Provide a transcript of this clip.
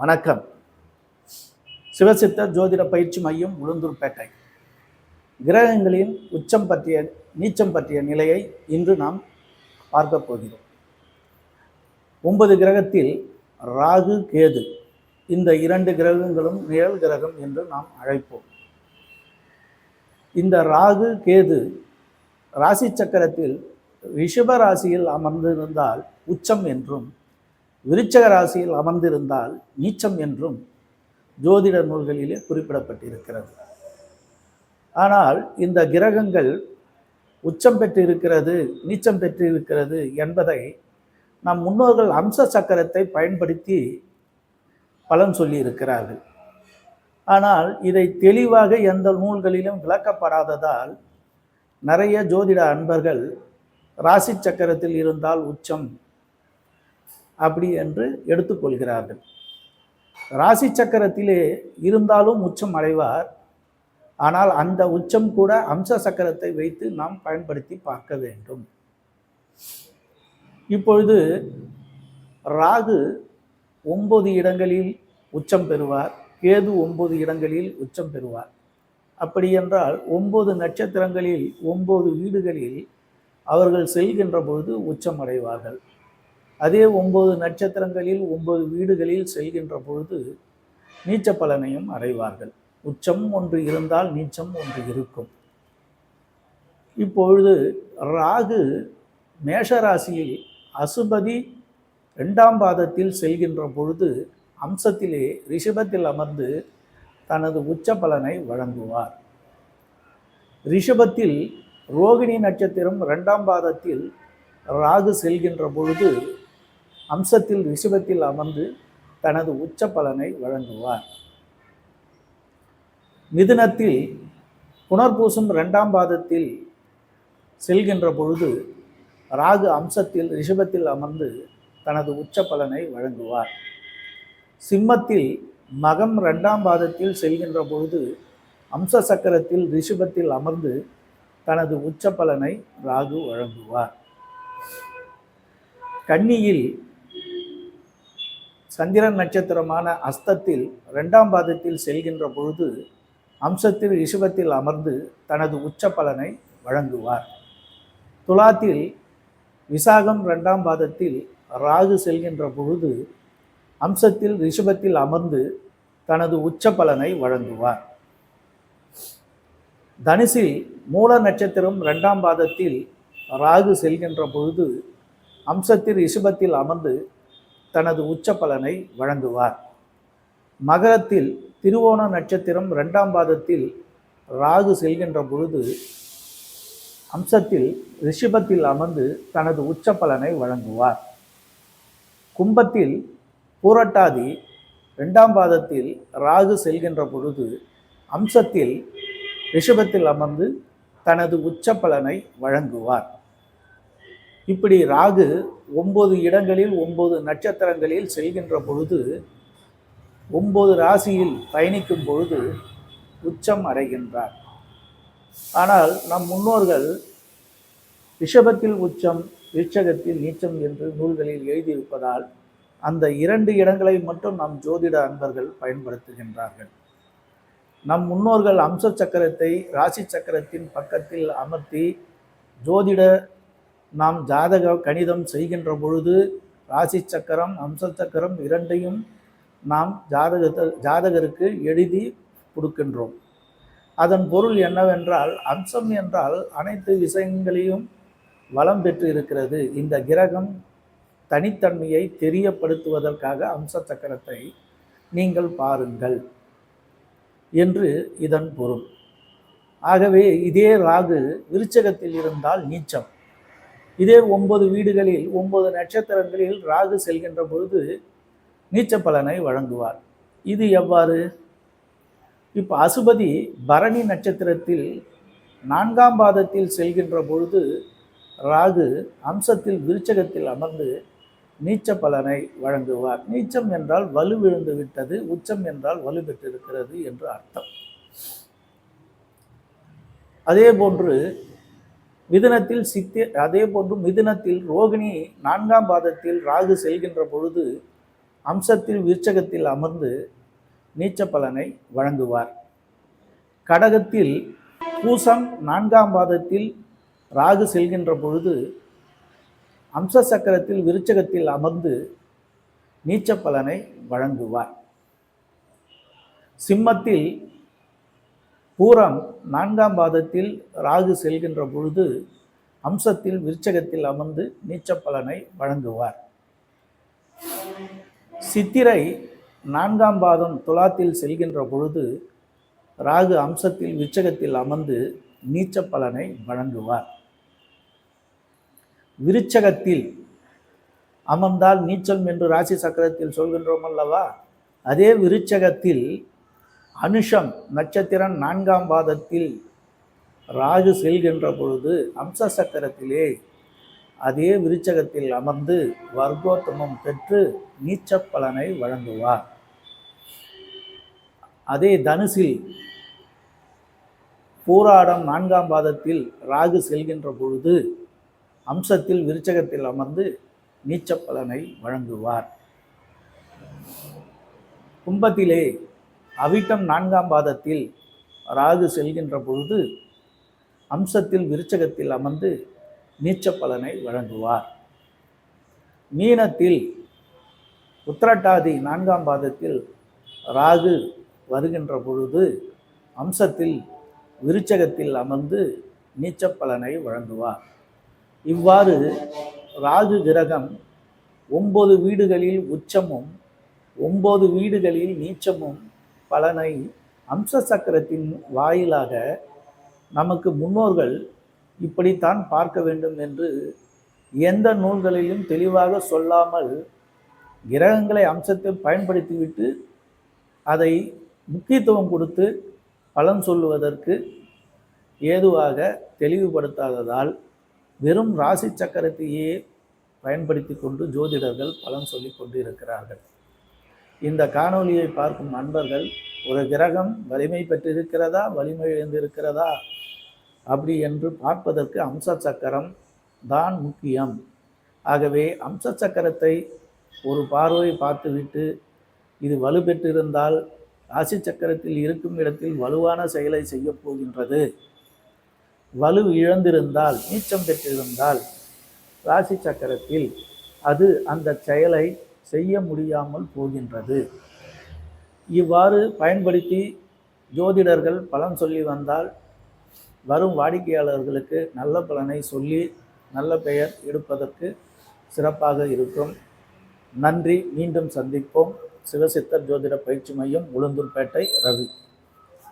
வணக்கம். சிவசித்த ஜோதிட பயிற்சி மையம் உளுந்தூர்பேட்டை. கிரகங்களின் உச்சம் பற்றிய நீச்சம் பற்றிய நிலையை இன்று நாம் பார்க்க போகிறோம். ஒன்பது கிரகத்தில் ராகு கேது. இந்த இரண்டு கிரகங்களும் நிழல் கிரகம் என்று நாம் அழைப்போம். இந்த ராகு கேது ராசி சக்கரத்தில் ரிஷப ராசியில் அமர்ந்திருந்தால் உச்சம் என்றும் விருச்சக ராசியில் அமர்ந்திருந்தால் நீச்சம் என்றும் ஜோதிட நூல்களிலே குறிப்பிடப்பட்டிருக்கிறது. ஆனால் இந்த கிரகங்கள் உச்சம் பெற்றிருக்கிறது நீச்சம் பெற்றிருக்கிறது என்பதை நம் முன்னோர்கள் அம்ச சக்கரத்தை பயன்படுத்தி பலன் சொல்லியிருக்கிறார்கள். ஆனால் இதை தெளிவாக எந்த நூல்களிலும் விளக்கப்படாததால் நிறைய ஜோதிட அன்பர்கள் ராசி சக்கரத்தில் இருந்தால் உச்சம் அப்படி என்று எடுத்துக்கொள்கிறார்கள் ராசி சக்கரத்திலே இருந்தாலும் உச்சம் அடைவார். ஆனால் அந்த உச்சம் கூட அம்ச சக்கரத்தை வைத்து நாம் பயன்படுத்தி பார்க்க வேண்டும். இப்பொழுது ராகு ஒன்பது இடங்களில் உச்சம் பெறுவார். கேது ஒன்பது இடங்களில் உச்சம் பெறுவார். அப்படி என்றால் ஒன்பது நட்சத்திரங்களில் ஒன்பது வீடுகளில் அவர்கள் செல்கின்ற பொழுது உச்சம் அடைவார்கள். அதே ஒன்பது நட்சத்திரங்களில் ஒன்பது வீடுகளில் செல்கின்ற பொழுது நீச்ச பலனையும் அடைவார்கள். உச்சம் ஒன்று இருந்தால் நீச்சம் ஒன்று இருக்கும். இப்பொழுது ராகு மேஷராசியில் அசுபதி ரெண்டாம் பாதத்தில் செல்கின்ற பொழுது அம்சத்திலே ரிஷபத்தில் அமர்ந்து தனது உச்ச பலனை வழங்குவார். ரிஷபத்தில் ரோகிணி நட்சத்திரம் ரெண்டாம் பாதத்தில் ராகு செல்கின்ற பொழுது அம்சத்தில் ரிஷபத்தில் அமர்ந்து தனது உச்ச பலனை வழங்குவார். மிதுனத்தில் புனர்பூசம் ரெண்டாம் பாதத்தில் செல்கின்ற பொழுது ராகு அம்சத்தில் ரிஷபத்தில் அமர்ந்து தனது உச்ச பலனை வழங்குவார். சிம்மத்தில் மகம் ரெண்டாம் பாதத்தில் செல்கின்ற பொழுது அம்ச சக்கரத்தில் ரிஷபத்தில் அமர்ந்து தனது உச்ச பலனை ராகு வழங்குவார். கன்னியில் சந்திரன் நட்சத்திரமான அஸ்தத்தில் ரெண்டாம் பாதத்தில் செல்கின்ற பொழுது அம்சத்தில் ரிஷபத்தில் அமர்ந்து தனது உச்ச பலனை வழங்குவார். துலாத்தில் விசாகம் ரெண்டாம் பாதத்தில் ராகு செல்கின்ற பொழுது அம்சத்தில் ரிஷபத்தில் அமர்ந்து தனது உச்ச பலனை வழங்குவார். தனுசில் மூல நட்சத்திரம் ரெண்டாம் பாதத்தில் ராகு செல்கின்ற பொழுது அம்சத்தில் ரிஷபத்தில் அமர்ந்து தனது உச்ச பலனை வழங்குவார். மகரத்தில் திருவோண நட்சத்திரம் ரெண்டாம் பாதத்தில் ராகு செல்கின்ற பொழுது அம்சத்தில் ரிஷபத்தில் அமர்ந்து தனது உச்ச பலனை வழங்குவார். கும்பத்தில் பூரட்டாதி ரெண்டாம் பாதத்தில் ராகு செல்கின்ற பொழுது அம்சத்தில் ரிஷபத்தில் அமர்ந்து தனது உச்ச பலனை வழங்குவார். இப்படி ராகு ஒன்பது இடங்களில் ஒன்பது நட்சத்திரங்களில் செல்கின்ற பொழுது ஒன்பது ராசியில் பயணிக்கும் பொழுது உச்சம் அடைகின்றார். ஆனால் நம் முன்னோர்கள் ரிஷபத்தில் உச்சம் விருட்சகத்தில் நீச்சம் என்று நூல்களில் எழுதியிருப்பதால் அந்த இரண்டு இடங்களை மட்டும் நம் ஜோதிட அன்பர்கள் பயன்படுத்துகின்றார்கள். நம் முன்னோர்கள் அம்ச சக்கரத்தை ராசி சக்கரத்தின் பக்கத்தில் அமர்த்தி ஜோதிட நாம் ஜாதக கணிதம் செய்கின்ற பொழுது ராசி சக்கரம் அம்ச சக்கரம் இரண்டையும் நாம் ஜாதகத்தை ஜாதகருக்கு எழுதி கொடுக்கின்றோம். அதன் பொருள் என்னவென்றால் அம்சம் என்றால் அனைத்து விஷயங்களையும் வளம் பெற்று இருக்கிறது. இந்த கிரகம் தனித்தன்மையை தெரியப்படுத்துவதற்காக அம்ச சக்கரத்தை நீங்கள் பாருங்கள் என்று இதன் பொருள். ஆகவே இதே ராகு விருச்சகத்தில் இருந்தால் நீச்சம். இதே ஒன்பது வீடுகளில் ஒன்பது நட்சத்திரங்களில் ராகு செல்கின்ற பொழுது நீச்ச பலனை வழங்குவார். இது எவ்வாறு? இப்போ அசுபதி பரணி நட்சத்திரத்தில் நான்காம் பாதத்தில் செல்கின்ற பொழுது ராகு அம்சத்தில் விருச்சகத்தில் அமர்ந்து நீச்ச பலனை வழங்குவார். நீச்சம் என்றால் வலுவிழுந்து விட்டது உச்சம் என்றால் வலு பெற்றிருக்கிறது என்று அர்த்தம். அதே போன்று மிதுனத்தில் சித்தி அதே போன்று மிதுனத்தில் ரோகிணி நான்காம் பாதத்தில் ராகு செல்கின்ற பொழுது அம்சத்தில் விருச்சகத்தில் அமர்ந்து நீச்ச பலனை வழங்குவார். கடகத்தில் பூசம் நான்காம் பாதத்தில் ராகு செல்கின்ற பொழுது அம்ச சக்கரத்தில் விருச்சகத்தில் அமர்ந்து நீச்ச பலனை வழங்குவார். சிம்மத்தில் பூரம் நான்காம் பாதத்தில் ராகு செல்கின்ற பொழுது அம்சத்தில் விருச்சகத்தில் அமர்ந்து நீச்ச பலனை வழங்குவார். சித்திரை நான்காம் பாதம் துலாத்தில் செல்கின்ற பொழுது ராகு அம்சத்தில் விருச்சகத்தில் அமர்ந்து நீச்ச பலனை வழங்குவார். விருச்சகத்தில் அமர்ந்தால் நீச்சல் என்று ராசி சக்கரத்தில் சொல்கின்றோம் அல்லவா? அதே விருச்சகத்தில் அனுஷம் நட்சத்திரம் நான்காம் பாதத்தில் ராகு செல்கின்ற பொழுது அம்ச சக்கரத்திலே அதே விருச்சகத்தில் அமர்ந்து வர்க்கோத்தமம் பெற்று நீச்ச பலனை வழங்குவார். அதே தனுசில் பூராடம் நான்காம் பாதத்தில் ராகு செல்கின்ற பொழுது அம்சத்தில் விருச்சகத்தில் அமர்ந்து நீச்ச பலனை வழங்குவார். கும்பத்திலே அவிட்டம் நான்காம் பாதத்தில் ராகு செல்கின்ற பொழுது அம்சத்தில் விருச்சகத்தில் அமர்ந்து நீச்ச பலனை வழங்குவார். மீனத்தில் உத்திரட்டாதி நான்காம் பாதத்தில் ராகு வருகின்ற பொழுது அம்சத்தில் விருச்சகத்தில் அமர்ந்து நீச்ச பலனை வழங்குவார். இவ்வாறு ராகு கிரகம் ஒன்பது வீடுகளில் உச்சமும் ஒன்பது வீடுகளில் நீச்சமும் பலனை அம்ச சக்கரத்தின் வாயிலாக நமக்கு முன்னோர்கள் இப்படித்தான் பார்க்க வேண்டும் என்று எந்த நூல்களிலும் தெளிவாக சொல்லாமல் கிரகங்களை அம்சத்தை பயன்படுத்திவிட்டு அதை முக்கியத்துவம் கொடுத்து பலன் சொல்லுவதற்கு ஏதுவாக தெளிவுபடுத்தாததால் வெறும் ராசி சக்கரத்தையே பயன்படுத்தி கொண்டு ஜோதிடர்கள் பலன் சொல்லி கொண்டு இருக்கிறார்கள் இந்த காணொலியை பார்க்கும் நண்பர்கள் ஒரு கிரகம் வலிமை பெற்றிருக்கிறதா வலிமை இழந்திருக்கிறதா? அப்படி என்று பார்ப்பதற்கு அம்ச சக்கரம் தான் முக்கியம். ஆகவே அம்ச சக்கரத்தை ஒரு பார்வை பார்த்துவிட்டு இது வலுப்பெற்றிருந்தால் ராசி சக்கரத்தில் இருக்கும் இடத்தில் வலுவான செயலை செய்யப் போகின்றது. வலு இழந்திருந்தால் நீச்சம் பெற்றிருந்தால் ராசி சக்கரத்தில் அது அந்த செயலை செய்ய முடியாமல் போகின்றது. இவ்வாறு பயன்படுத்தி ஜோதிடர்கள் பலன் சொல்லி வந்தால் வரும் வாடிக்கையாளர்களுக்கு நல்ல பலனை சொல்லி நல்ல பெயர் எடுப்பதற்கு சிறப்பாக இருக்கும். நன்றி. மீண்டும் சந்திப்போம். சிவசித்தர் ஜோதிட பயிற்சி மையம் உளுந்தூர்பேட்டை ரவி.